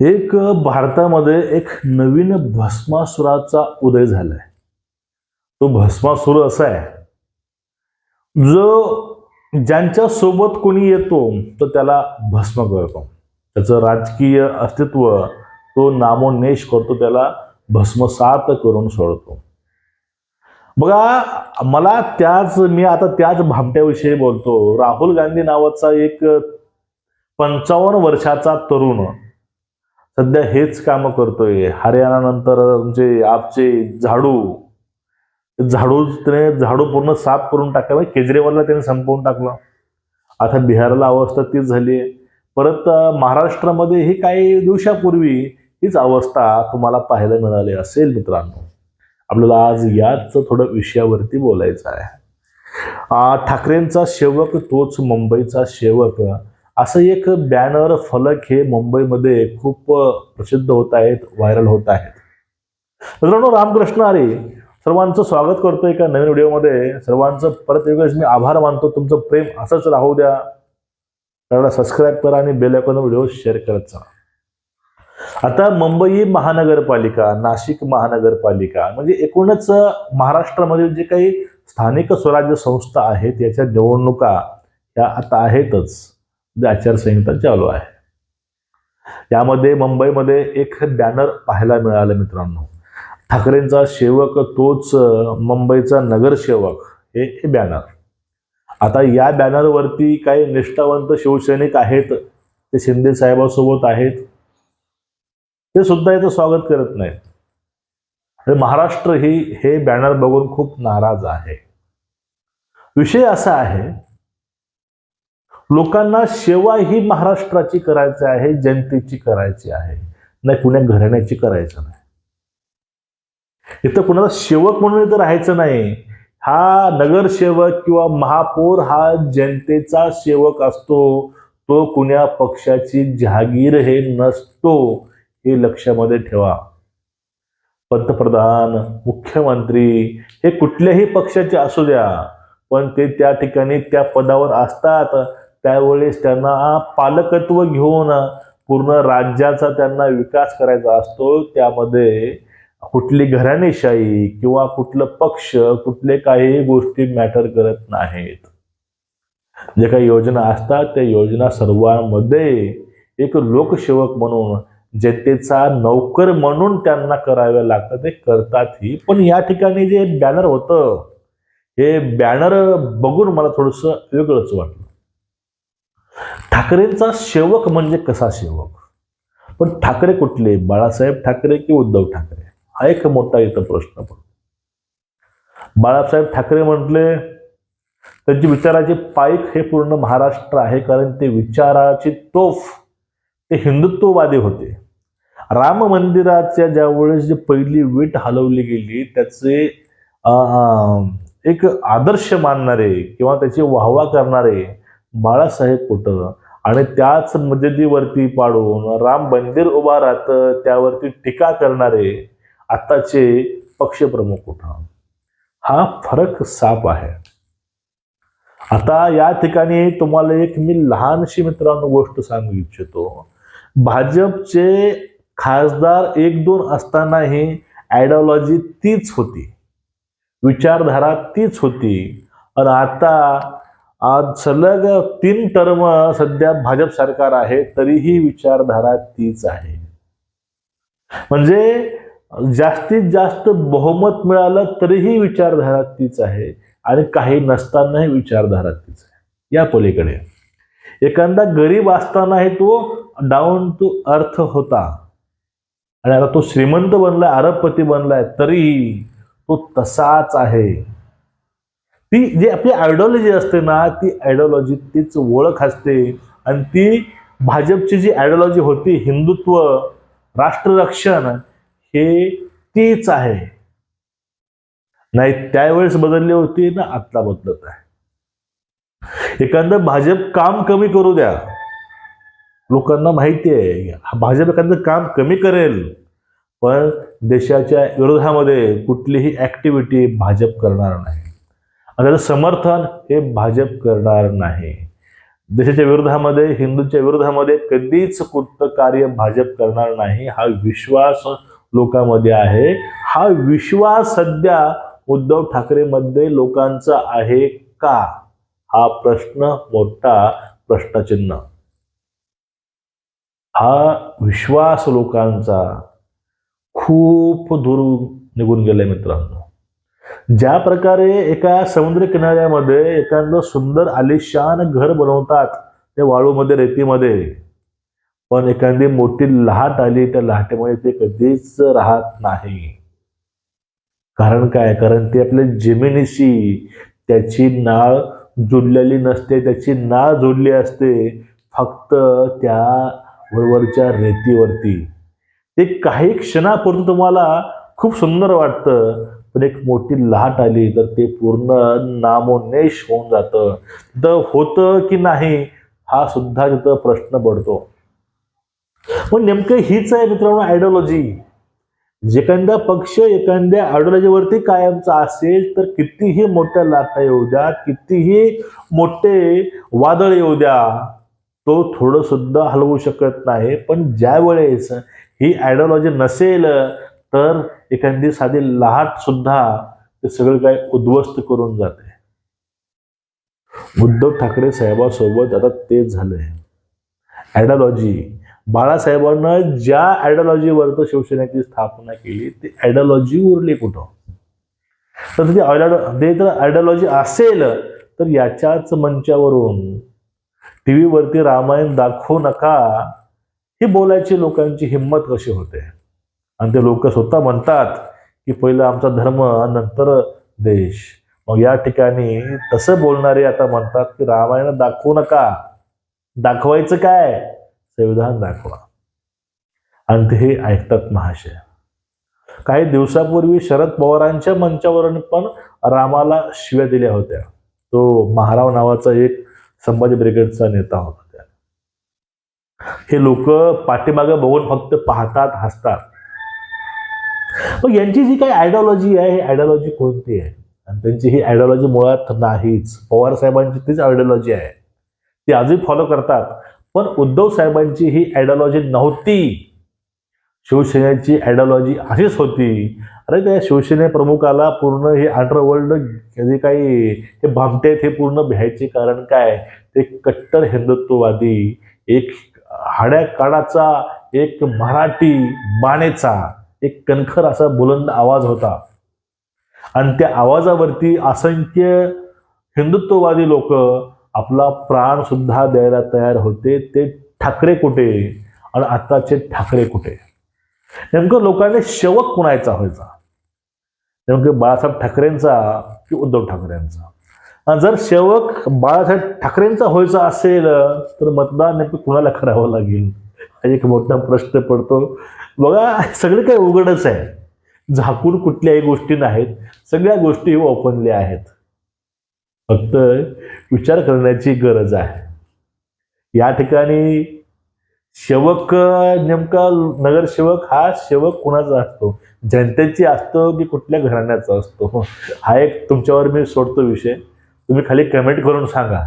एक भारतामध्ये एक नवीन भस्मासुराचा उदय झालाय. तो भस्मासुर असा आहे. जो ज्यांच्या सोबत कोणी येतो तो त्याला भस्म करतो. त्याचं राजकीय अस्तित्व तो नामोन्मेष करतो त्याला भस्मसात करून सोडतो. बघा मला त्याच मी आता त्याच भामट्याविषयी बोलतो. राहुल गांधी नावाचा एक पंचावन्न वर्षाचा तरुण सध्या हेच काम करतोय. हरियाणा नंतर तुमचे आपचे झाडू झाडू त्याने झाडू पूर्ण साफ करून टाकलं. केजरीवालला त्याने संपवून टाकलं. आता बिहारला अवस्था तीच झाली आहे. परत महाराष्ट्रामध्ये ही काही दिवसापूर्वी हीच अवस्था तुम्हाला पाहायला मिळाली असेल मित्रांनो. आपल्याला आज याच थोडं विषयावरती बोलायचं आहे. ठाकरेंचा शेवक तोच मुंबईचा शेवक. असं एक बॅनर फलक हे मुंबईमध्ये खूप प्रसिद्ध होत आहेत व्हायरल होत आहेत. मित्रांनो रामकृष्ण अरे सर्वांचं स्वागत करतोय एका नवीन व्हिडिओमध्ये. सर्वांचं परत एकवेळेस मी आभार मानतो. तुमचं प्रेम असंच राहू द्या. त्याला सबस्क्राईब करा आणि बेल आयकॉन व्हिडिओ शेअर करत जा. आता मुंबई महानगरपालिका नाशिक महानगरपालिका म्हणजे एकूणच महाराष्ट्रामध्ये जे काही स्थानिक स्वराज्य संस्था आहेत याच्या निवडणुका या आता आहेतच. आचारसंहिता चालू आहे. यामध्ये मुंबईमध्ये एक बॅनर पाहायला मिळालं मित्रांनो. ठाकरेंचा सेवक तोच मुंबईचा नगरसेवक हे बॅनर आता या बॅनरवरती काही निष्ठावंत शिवसैनिक आहेत ते शिंदे साहेबांसोबत आहेत. ते सुद्धा इथं स्वागत करत नाहीत. महाराष्ट्र ही हे बॅनर बघून खूप नाराज आहे. विषय असा आहे लोकांना सेवा ही महाराष्ट्राची करायची आहे जनतेची करायची आहे. नाही कुण्या घराण्याची करायचं नाही. इथं कुणाला सेवक म्हणून इथं राहायचं नाही. हा नगरसेवक किंवा महापौर हा जनतेचा सेवक असतो. तो कुण्या पक्षाची जहागीर हे नसतो हे लक्षामध्ये ठेवा. पंतप्रधान मुख्यमंत्री हे कुठल्याही पक्षाचे असू द्या पण ते त्या ठिकाणी त्या पदावर असतात. त्यावेळेस त्यांना पालकत्व घेऊन पूर्ण राज्याचा त्यांना विकास करायचा असतो. त्यामध्ये कुठली घराणेशाही किंवा कुठलं पक्ष कुठले काही गोष्टी मॅटर करत नाहीत. जे काही योजना असतात त्या योजना सर्वांमध्ये एक लोकसेवक म्हणून जनतेचा नोकर म्हणून त्यांना कराव्या लागतात ते करतातही पण या ठिकाणी जे बॅनर होतं हे बॅनर बघून मला थोडस वेगळंच वाटलं. ठाकरेंचा सेवक म्हणजे कसा सेवक? पण ठाकरे कुठले? बाळासाहेब ठाकरे की उद्धव ठाकरे? हा एक मोठा इथं प्रश्न पडतो. बाळासाहेब ठाकरे म्हटले त्यांची विचाराची पाईक हे पूर्ण महाराष्ट्र आहे कारण ते विचाराची तोफ ते हिंदुत्ववादी होते. राम मंदिराच्या ज्यावेळेस जी पहिली वीट हलवली गेली त्याचे एक आदर्श मानणारे किंवा त्याची वाहवा करणारे बाळासाहेब कुठं? आणि त्याच मजेदीवरती पाडून राम मंदिर उभा राहतं त्यावरती टीका करणारे आताचे पक्षप्रमुख कुठं? हा फरक साप आहे. आता या ठिकाणी तुम्हाला एक मी लहानशी मित्रांनो गोष्ट सांगू इच्छितो. भाजपचे खासदार एक दोन असतानाही आयडिओलॉजी तीच होती. विचारधारा तीच होती. आणि आता आज सलग तीन टर्म सध्या भाजप सरकार आहे तरीही विचारधारा तीच आहे. म्हणजे जास्तीत जास्त बहुमत मिळालं तरीही विचारधारा तीच आहे आणि काही नसतानाही विचारधारा तीच आहे. या पलीकडे. एखादा गरीब असतानाही तो डाऊन टू अर्थ होता. आणि आता तो श्रीमंत बनलाय अरबपती बनलाय तरीही तो तसाच आहे. ती जी आपली आयडिओलॉजी असते ना ती आयडिओलॉजी तीच ओळख असते. आणि ती भाजपची जी आयडिओलॉजी होती हिंदुत्व राष्ट्ररक्षण हे तीच आहे. नाही त्यावेळेस बदलली होती ना आत्ता बदलत आहे. एखादं भाजप काम कमी करू द्या. लोकांना माहिती आहे भाजप एखादं काम कमी करेल. पण देशाच्या विरोधामध्ये कुठलीही ऍक्टिव्हिटी भाजप करणार नाही. आणि त्याचं समर्थन हे भाजप करणार नाही. देशाच्या विरोधामध्ये हिंदूंच्या विरोधामध्ये कधीच कुठं कार्य भाजप करणार नाही. हा विश्वास लोकांमध्ये आहे. हा विश्वास सध्या उद्धव ठाकरेमध्ये लोकांचा आहे का? हा प्रश्न मोठा प्रश्नचिन्ह. हा विश्वास लोकांचा खूप दूर निघून गेलाय मित्रांनो. ज्या प्रकारे एका समुद्र किनाऱ्यामध्ये एखादं सुंदर आलिशान घर बनवतात ते वाळूमध्ये रेतीमध्ये पण एखादी मोठी लहाट आली त्या लहाटेमध्ये ते कधीच राहत नाही. कारण काय? कारण ते आपल्या जमिनीशी त्याची नाळ जुडलेली नसते त्याची नाळ जोडली असते फक्त त्या वरवरच्या रेतीवरती. ते काही क्षणापूर्वी तुम्हाला खूप सुंदर वाटतं पण एक मोठी लाट आली तर ते पूर्ण नामोन्मेष होऊन जातं. तर होतं की नाही हा सुद्धा तिथं प्रश्न पडतो. पण नेमकं हीच आहे मित्रांनो आयडिओलॉजी एखादा पक्ष एखाद्या आयडिओलॉजीवरती कायमचा असेल तर कितीही मोठ्या लाटा येऊ द्या कितीही मोठे वादळ येऊ द्या तो थोडं सुद्धा हलवू शकत नाही. पण ज्या वेळेस ही आयडिओलॉजी नसेल तर एखादी साधी लहाट सुद्धा ते सगळं काय उद्ध्वस्त करून जाते. उद्धव ठाकरे साहेबांसोबत आता तेच झालंय. आयडिओलॉजी बाळासाहेबांना ज्या आयडिओलॉजीवर शिवसेनेची स्थापना केली ती आयडिओलॉजी उरली कुठं? तर ती ते म्हणजे जर आयडिओलॉजी असेल तर याच्याच मंचावरून टी व्हीवरती रामायण दाखवू नका ही बोलायची लोकांची हिंमत कशी होते? आणि ते लोक स्वतः म्हणतात की पहिलं आमचा धर्म नंतर देश. मग या ठिकाणी तसं बोलणारे आता म्हणतात की रामायण दाखवू नका. दाखवायचं काय? संविधान दाखवा. आणि ते हे ऐकतात महाशय. काही दिवसापूर्वी शरद पवारांच्या मंचावरून पण रामाला शिव्या दिल्या होत्या. तो महाराव नावाचा एक संभाजी ब्रिगेडचा नेता होता त्या हे लोक पाठीमागं बघून फक्त पाहतात हसतात. मग यांची जी काही आयडिओलॉजी आहे ही आयडिओलॉजी कोणती आहे? आणि त्यांची ही आयडिओलॉजी मुळात नाहीच. पवार साहेबांची तीच आयडिओलॉजी आहे. ती आजही फॉलो करतात. पण उद्धव साहेबांची ही आयडिओलॉजी नव्हती. शिवसेनेची आयडिओलॉजी अशीच होती. अरे त्या शिवसेने प्रमुखाला पूर्ण हे अंडरवर्ल्ड जे काही हे भामटे आहेत हे पूर्ण भ्यायचे कारण काय? ते कट्टर हिंदुत्ववादी एक हाड्या काळाचा एक मराठी मानेचा. एक कणखर असा बुलंद आवाज होता. आणि त्या आवाजावरती असंख्य हिंदुत्ववादी लोक आपला प्राण सुद्धा द्यायला तयार होते. ते ठाकरे कुठे? आणि आताचे ठाकरे कुठे? नेमकं लोकांनी शवक कुणायचा व्हायचा? नेमकं बाळासाहेब ठाकरेंचा की उद्धव ठाकरेंचा? जर शेवक बाळासाहेब ठाकरेंचा व्हायचा असेल तर मतदान नेमकं कुणाला करावं लागेल? एक मोठा प्रश्न पडतो. बघा सगळं काही उघडच आहे. झाकून कुठल्याही गोष्टी नाहीत. सगळ्या गोष्टी ओपनल्या आहेत. फक्त विचार करण्याची गरज आहे. या ठिकाणी सेवक नेमका नगरसेवक हा सेवक कुणाचा असतो? जनतेची असतो की कुठल्या घराण्याचा असतो? हा एक तुमच्यावर मी सोडतो विषय. तुम्ही खाली कमेंट करून सांगा.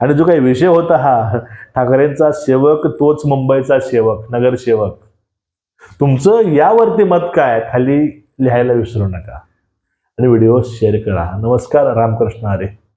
आणि जो काही विषय होता हा ठाकरेंचा सेवक तोच मुंबईचा सेवक नगरसेवक तुमचं यावरती मत काय? खाली लिहायला विसरू नका. आणि व्हिडिओ शेअर करा. नमस्कार रामकृष्ण हरे